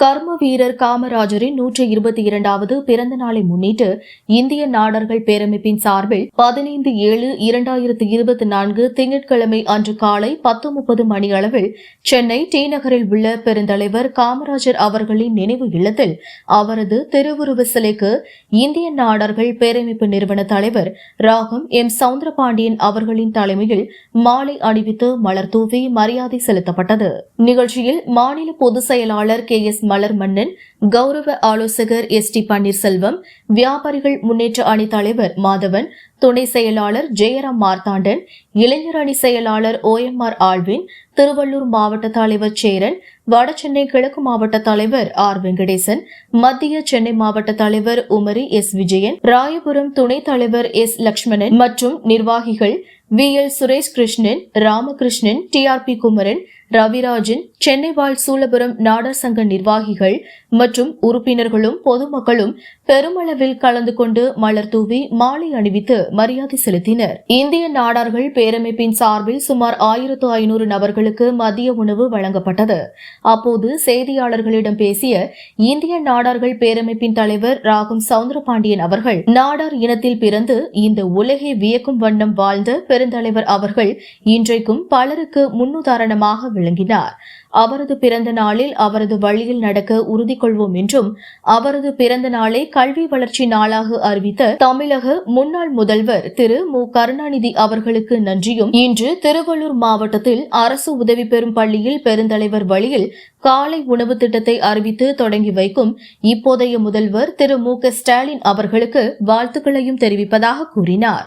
கர்ம வீரர் காமராஜரின் நூற்றி இருபத்தி இரண்டாவது பிறந்த நாளை முன்னிட்டு இந்திய நாடர்கள் பேரமைப்பின் சார்பில் பதினைந்து ஏழு இரண்டாயிரத்து இருபத்தி நான்கு திங்கட்கிழமை அன்று காலை பத்து முப்பது மணியளவில் சென்னை டி நகரில் உள்ள பெருந்தலைவர் காமராஜர் அவர்களின் நினைவு இல்லத்தில் அவரது திருவுருவ சிலைக்கு இந்திய நாடர்கள் பேரமைப்பு நிறுவன தலைவர் ராகம் எம் சவுந்தரபாண்டியன் அவர்களின் தலைமையில் மாலை அணிவித்து மலர் தூவி மரியாதை செலுத்தப்பட்டது. நிகழ்ச்சியில் மாநில பொதுச் செயலாளர் கே எஸ் மலர் மன்னன் கௌரவ ஆலோசகர் எஸ் டி பன்னீர்செல்வம் வியாபாரிகள் முன்னேற்ற அணி தலைவர் மாதவன் துணை செயலாளர் ஜெயராம் மார்த்தாண்டன் இளைஞர் அணி செயலாளர் ஓ எம் ஆர் ஆழ்வின் திருவள்ளூர் மாவட்ட தலைவர் சேரன் வடசென்னை கிழக்கு மாவட்ட தலைவர் ஆர் வெங்கடேசன் மத்திய சென்னை மாவட்ட தலைவர் உமரி எஸ் விஜயன் ராயபுரம் துணைத் தலைவர் எஸ் லட்சுமணன் மற்றும் நிர்வாகிகள் V L Suresh Krishnan Ramakrishnan T R P Kumaran Ravirajan Chennai வாழ் சூலபுரம் நாடார் சங்க நிர்வாகிகள் மற்றும் உறுப்பினர்களும் பொதுமக்களும் பெருமளவில் கலந்து கொண்டு மலர் தூவி மாலை அணிவித்து மரியாதை செலுத்தினர். இந்திய நாடார்கள் பேரமைப்பின் சார்பில் சுமார் ஆயிரத்து ஐநூறு நபர்களுக்கு மதிய உணவு வழங்கப்பட்டது. அப்போது செய்தியாளர்களிடம் பேசிய இந்திய நாடார்கள் பேரமைப்பின் தலைவர் ராகும் சவுந்தரபாண்டியன் அவர்கள் நாடார் இனத்தில் பிறந்து இந்த உலகை வியக்கும் வண்ணம் வாழ்ந்த பெருந்தலைவர் அவர்கள் இன்றைக்கும் பலருக்கு முன்னுதாரணமாக விளங்கினார். அவரது பிறந்த நாளில் அவரது வழியில் நடக்க உறுதி கொள்வோம் என்றும் அவரது பிறந்த நாளை கல்வி வளர்ச்சி நாளாக அறிவித்த தமிழக முன்னாள் முதல்வர் திரு மு. கருணாநிதி அவர்களுக்கு நன்றியும். இன்று திருவள்ளூர் மாவட்டத்தில் அரசு உதவி பெறும் பள்ளியில் பெருந்தலைவர் வழியில் காலை உணவு திட்டத்தை அறிவித்து தொடங்கி வைக்கும் இப்போதைய முதல்வர் திரு மு. க. ஸ்டாலின் அவர்களுக்கு வாழ்த்துக்களையும் தெரிவிப்பதாக கூறினார்.